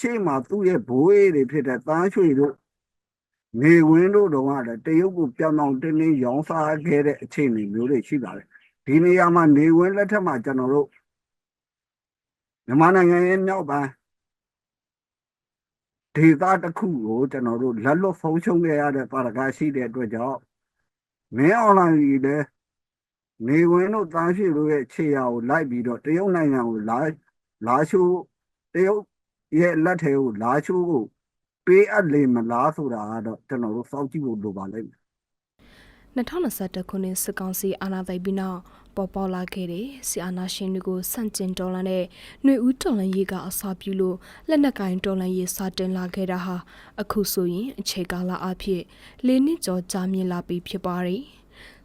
ရှိမသူ့ရဲ့ဘိုးအေးတွေဖြစ်တဲ့သားရွှေတို့နေဝင်းတို့တုန်းကလည်းတရုတ်ကိုပြောင်းအောင်တင်းတင်းရောင်းစားခဲ့တဲ့အခြေအနေမျိုးတွေရှိပါတယ်ဒီနေရာမှာနေဝင်းလက်ထက်မှာကျွန်တော်တို့မြန်မာနိုင်ငံရဲ့မြောက်ပိုင်းဒေသတစ်ခုကိုကျွန်တော်တို့လက်လွတ်ဖုံးချုံခဲ့ရတဲ့ပါရကရှိတဲ့အတွက်ကြောင့်မင်းအွန်လိုင်းကြီးလည်းနေဝင်တို့သားရှိတို့ရဲ့ခြေရာကိုလိုက်ပြီးတော့တရုတ်နိုင်ငံကိုလာလာရှိုးတရုတ် ရဲ့လက်ထဲကိုလာရှိုးကိုပေးအပ်လေမလားဆိုတာကတော့ကျွန်တော်တို့စောင့်ကြည့်ဖို့လိုပါလိမ့်မယ်2021ခုနှစ်စစ်ကောင်စီအာဏာသိမ်းပြီးနောက်ပေါ်ပေါက်လာခဲ့တဲ့ဆီအာနာရှင်တွေကိုစန့်ကျင်တော်လှန်တဲ့ຫນွေဦးတော်လှန်ရေးကအစာပြုလို့လက်နက်ကင်တော်လှန်ရေးစတင်လာခဲ့တာဟာအခုဆိုရင်အခြေကာလအဖြစ်လေးနှစ်ကျော်ကြာမြင့်လာပြီဖြစ်ပါတယ်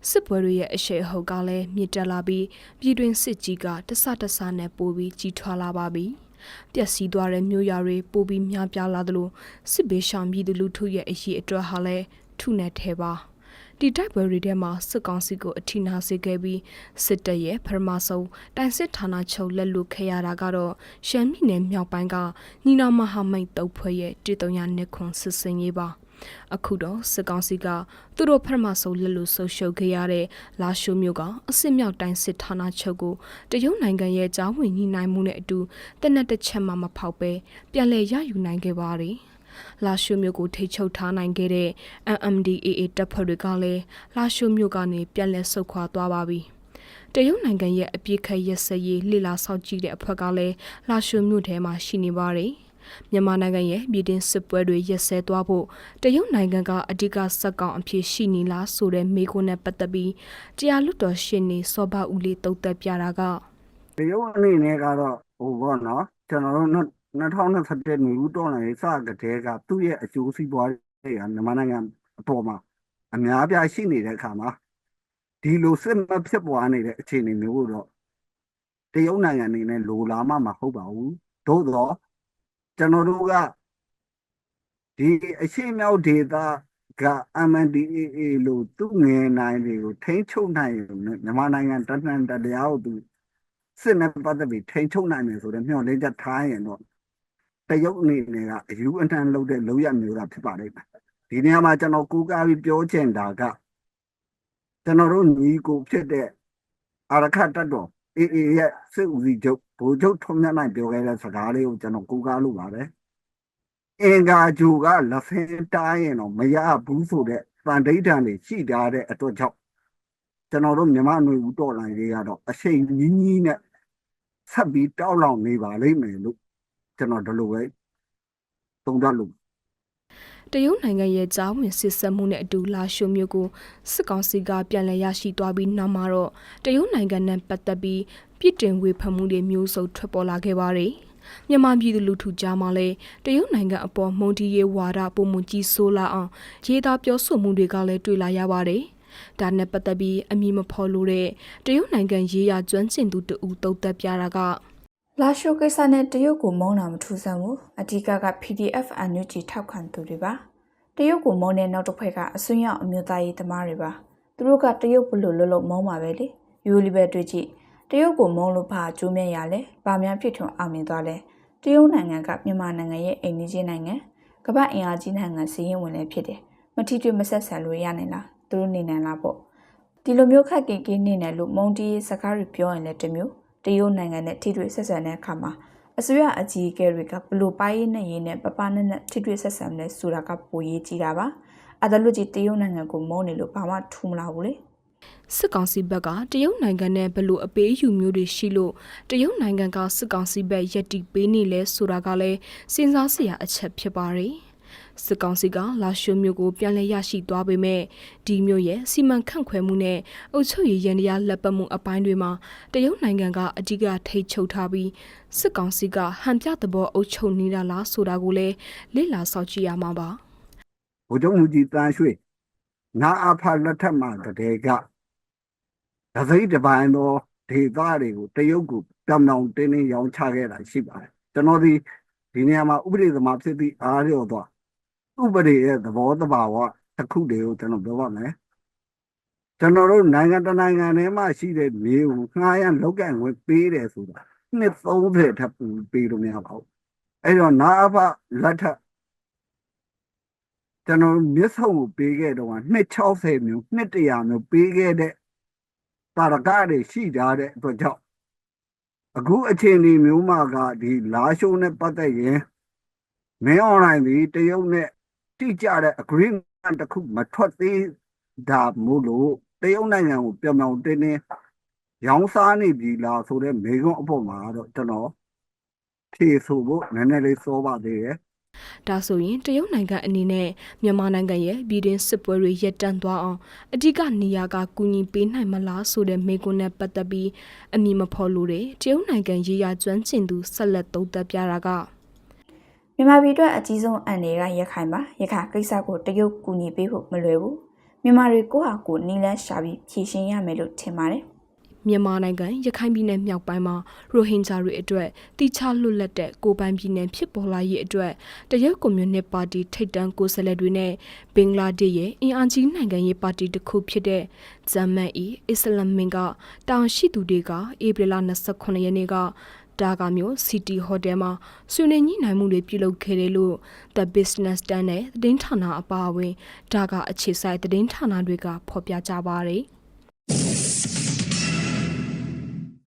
စစ်ပွဲတွေရဲ့အရှိန်အဟုတ်ကလည်းမြင့်တက်လာပြီးပြည်တွင်းစစ်ကြီးကတဆတဆနဲ့ပိုပြီးကြီးထွားလာပါပြီ ပျက်စီးသွားတဲ့မြို့ရွာတွေပိုပြီးများပြားလာသလိုစစ်ဘေးရှောင်ပြည်သူလူထုရဲ့အရေးအတွက်ဟာလည်းထုနဲ့ထဲပါဒီတိုက်ပွဲတွေထဲမှာစစ်ကောင်စီကိုအထိနာစေခဲ့ပြီးစစ်တပ်ရဲ့ပထမဆုံးတိုင်စစ်ဌာနချုပ်လက်လွတ်ခဲ့ရတာကတော့ရှမ်းပြည်နယ်မြောက်ပိုင်းကညီနောင်မဟာမိတ်တုပ်ဖွဲ့ရဲ့တည်တုံရနှစ်ခွန်စစ်စင်ရေးပါ အခုတော့စစ်ကောင်စီကသူတို့ပထမဆုံးလက်လွတ်ဆုပ်ရှုပ်ခဲ့ရတဲ့လာရှိုးမျိုးကအစစ်မြောက်တိုင်းစစ်ဌာနချုပ်ကိုတရုတ်နိုင်ငံရဲ့ကြားဝင်ညှိနှိုင်းမှုနဲ့အတူတနက်တစ်ချက်မှမဖောက်ပဲပြန်လည်ရယူနိုင်ခဲ့ပါတယ်လာရှိုမျိုးကိုထိချုပ်ထားနိုင်ခဲ့တဲ့ MMDAA တပ်ဖွဲ့တွေကလည်းလာရှိုမျိုးကနေပြန်လည်ဆုတ်ခွာသွားပါပြီ။တရုတ်နိုင်ငံရဲ့အပြစ်ခတ်ရက်စက်ရေးလှလာဆောက်ကြည့်တဲ့အဖွဲ့ကလည်းလာရှိုမျိုးထဲမှာရှိနေပါတယ်။ မြန်မာနိုင်ငံရဲ့ပြည်တွင်းစစ်ပွဲတွေရက်စဲသွားဖို့တရုတ်နိုင်ငံကအဓိကစက်ကောင်အဖြစ်ရှိနေလားဆိုတဲ့မေးခွန်းနဲ့ပတ်သက်ပြီးတရားလွတ်တော်ရှင်နေစောဘဦးလေးတုံ့သက်ပြတာကတရုတ်အနေနဲ့ကတော့ဟိုဘောနော်ကျွန်တော်တို့2021နေဦးတော်လည်းစကတည်းကသူ့ရဲ့အကျိုးစီးပွားတွေကမြန်မာနိုင်ငံအပေါ်မှာအများပြားရှိနေတဲ့အခါမှာဒီလိုစစ်မဖြစ်ပွားနေတဲ့အခြေအနေမျိုးကိုတော့တရုတ်နိုင်ငံအနေနဲ့လိုလားမှမဟုတ်ပါဘူးသို့တော့ ကျွန်တော်တို့ကဒီအရှိမြောက်ဒေသက MNDAA လို့သူ့ငယ်နိုင်တွေကိုထိန်းချုပ်နိုင်ရုံနဲ့မြန်မာနိုင်ငံတနန်တရားကိုသူစစ်နဲ့ပတ်သက်ပြီးထိန်ချုပ်နိုင်မယ်ဆိုတော့မျှော်လင့်ချက်ထားရင်တော့တရုတ်အနေနဲ့ကအယူအနှံလုပ်တဲ့လုပ်ရမျိုးတာဖြစ်ပါလိမ့်မယ်ဒီနေရာမှာကျွန်တော်ကိုးကားပြီးပြောချင်တာကကျွန်တော်တို့ညီကိုဖြစ်တဲ့အာရခတ်တပ်တော်အေအေရဲ့စစ်ဦးစီးချုပ် ဗိုလ်ချုပ်ထုံးမြတ်နိုင်ပြောခဲ့တဲ့စကားလေးကိုကျွန်တော်ကိုးကားလို့ပါတယ်အင်္ဂါဂျူကလက်ဖင်းတားရင်တော့မရဘူးဆိုတဲ့တန်ဒိဋ္ဌာန်တွေရှိထားတဲ့အတွက်ကြောင့်ကျွန်တော်တို့မြမနွေဦးတော်လိုင်းလေးကတော့အချိန်ကြီးကြီးနဲ့ဆက်ပြီးတောက်လောင်နေပါလိမ့်မယ်လို့ကျွန်တော်ဒီလိုပဲသုံးသပ်လို့ တရုတ်နိုင်ငံရဲ့ကြားဝင်စစ်ဆက်မှုနဲ့အတူလာရှိုမျိုးကိုစစ်ကောင်စီကပြန်လည်ရရှိသွားပြီးနောက်မှာတော့တရုတ်နိုင်ငံနဲ့ပတ်သက်ပြီးပြစ်တင်ဝေဖန်မှုတွေမျိုးစုံထွက်ပေါ်လာခဲ့ပါတယ်။မြန်မာပြည်သူလူထုကြားမှာလည်းတရုတ်နိုင်ငံအပေါ်မုန်တီရေးဝါဒပုံမှုကြီးဆိုးလာအောင်ရေးသားပြောဆိုမှုတွေကလည်းတွေ့လာရပါတယ်။ဒါနဲ့ပတ်သက်ပြီးအမည်မဖော်လို့တဲ့တရုတ်နိုင်ငံရေးရာကျွမ်းကျင်သူတဦးတုံ့သက်ပြတာက လာရှိုကိစ္စနဲ့တရုတ်ကိုမုန်းတာမထူးဆန်းဘူးအဓိကက PDF အန်ယူဂျီထောက်ခံသူတွေပါတရုတ်ကိုမုန်းတဲ့နောက်တစ်ဖွဲ့ကအစွန်းရောက်အမျိုးသားရေးသမားတွေပါသူတို့ကတရုတ်ဘလို့လွတ်လွတ်မုန်းပါပဲလေယူလီပဲတွေ့ကြည့်တရုတ်ကိုမုန်းလို့ဘာကျိုးမြတ်ရလဲဘာများဖြစ်ထွန်းအောင်မြင်သွားလဲတရုတ်နိုင်ငံကမြန်မာနိုင်ငံရဲ့အိမ်နီးချင်းနိုင်ငံကမ္ဘာအင်အားကြီးနိုင်ငံစီးရင်ဝင်လည်းဖြစ်တယ်မထီတွေ့မဆက်ဆံလို့ရနိုင်လားသူတို့နေနိုင်လားပေါ့ဒီလိုမျိုးခက်ကင်ကင်းနေတယ်လို့မုန်းတီးရေးစကားတွေပြောရင်လည်းတမျိုး တရုတ်နိုင်ငံနဲ့ထိတွေ့ဆက်ဆံတဲ့အခါမှာအစိုးရအကြီးအကဲတွေကဘလို့ပိုင်းရေးနဲ့ရေးနဲ့ပပနဲ့နဲ့ထိတွေ့ဆက်ဆံလဲဆိုတာကပိုရေးကြည့်တာပါအဒါလို့ကြီးတရုတ်နိုင်ငံကိုမုန်းနေလို့ဘာမှထူမလာဘူးလေစစ်ကောင်စီဘက်ကတရုတ်နိုင်ငံနဲ့ဘလို့အပေးယူမျိုးတွေရှိလို့တရုတ်နိုင်ငံကစစ်ကောင်စီဘက်ယက်တီပေးနေလဲဆိုတာကလည်းစဉ်းစားစရာအချက်ဖြစ်ပါတယ်။ စစ်ကောင်စီကလာရှိုမျိုးကိုပြန်လည်ရရှိသွားပေမဲ့ဒီမျိုးရဲ့စီမံခန့်ခွဲမှုနဲ့အုပ်ချုပ်ရေးရန်တရားလက်ပတ်မှုအပိုင်းတွေမှာတရုတ်နိုင်ငံကအဓိကထိတ်ချုပ်ထားပြီးစစ်ကောင်စီကဟန်ပြသဘောအုပ်ချုပ်နေတာလားဆိုတာကိုလည်းလေ့လာစောင့်ကြည့်ရမှာပါ။ဗိုလ်ချုပ်မှုကြီးတန်းရွှေနာအဖလက်ထက်မှာတည်းကဒသိတပိုင်းသောဒေသတွေကိုတရုတ်ကိုပြောင်ပြောင်တင်းတင်းရောင်းချခဲ့တာရှိပါတယ်ကျွန်တော်ဒီဒီနေရာမှာဥပဒေသမားဖြစ်ပြီးအားလျော်သွား ဥပဒေရဲ့သဘောတဘာဝတစ်ခုတည်းကိုကျွန်တော်ပြောပါမယ်ကျွန်တော်တို့နိုင်ငံတကာနိုင်ငံထဲမှာရှိတဲ့မြေကိုငှားရမ်းလောက်ကန်ဝင်ပေးတယ်ဆိုတာနှစ်30ထပ်ပူပေးလို့မရပါဘူးအဲ့တော့နာအဖလက်ထက်ကျွန်တော်မြစ်ဆုံကိုပေးခဲ့တော့က260မျိုး200မျိုးပေးခဲ့တဲ့တာရကတွေရှိကြတဲ့အတွက်ကြောင့်အခုအချိန်ဒီမျိုးမှာကဒီလာရှိုးနဲ့ပတ်သက်ရင်မင်းအွန်လိုင်းဒီတရုတ်နဲ့ တိကျတဲ့ agreement တစ်ခုမထွက်သေးဒါမို့လို့တရုတ်နိုင်ငံကိုပြောင်ပြောင်တင်းတင်းရောင်းစားနေပြီလားဆိုတဲ့မေခွန်းအပေါ်မှာတော့ကျွန်တော်ဖြေဆိုဖို့နည်းနည်းလေးစောပါသေးတယ်ဒါဆိုရင်တရုတ်နိုင်ငံအနေနဲ့မြန်မာနိုင်ငံရဲ့ပြည်တွင်းစစ်ပွဲတွေရပ်တန့်သွားအောင်အဓိကနေရာကကူညီပေးနိုင်မလားဆိုတဲ့မေးခွန်းနဲ့ပတ်သက်ပြီးအမည်မဖော်လို့တဲ့တရုတ်နိုင်ငံရေးရာကျွမ်းကျင်သူဆက်လက်သုံးသပ်ပြတာက မြန်မာပြည်အတွက်အကြီးဆုံးအန်တွေကရခိုင်ပါရခိုင်ကိစ္စကိုတရုတ်ကူညီပေးဖို့မလွယ်ဘူးမြန်မာတွေကိုယ့်ဟာကိုယ်နီလန်းရှာပြီးဖြည့်ရှင်းရမယ်လို့ထင်ပါတယ်မြန်မာနိုင်ငံရခိုင်ပြည်နယ်မြောက်ပိုင်းမှာရိုဟင်ဂျာတွေအတွက်တိကျလွတ်လပ်တဲ့ကိုယ်ပိုင်ပြည်နယ်ဖြစ်ပေါ်လာရေးအတွက်တရုတ်ကွန်မြူနစ်ပါတီထိပ်တန်းကိုယ်စားလှယ်တွေနဲ့ဘင်္ဂလားဒေ့ရှ်ရဲ့အင်အားကြီးနိုင်ငံရေးပါတီတစ်ခုဖြစ်တဲ့ဂျမ်မတ်အီအစ္စလာမင်ကတောင်ရှိသူတွေကဧပြီလ29ရက်နေ့က ဒါကမျိုးစီတီဟိုတယ်မှာဆွေးနွေးညှိနှိုင်းမှုတွေပြုလုပ်ခဲ့တယ်လို့ The Business Stand နဲ့သတင်းဌာနအပါအဝင်ဒါကအခြေစိုက်သတင်းဌာနတွေကဖော်ပြကြပါတယ်။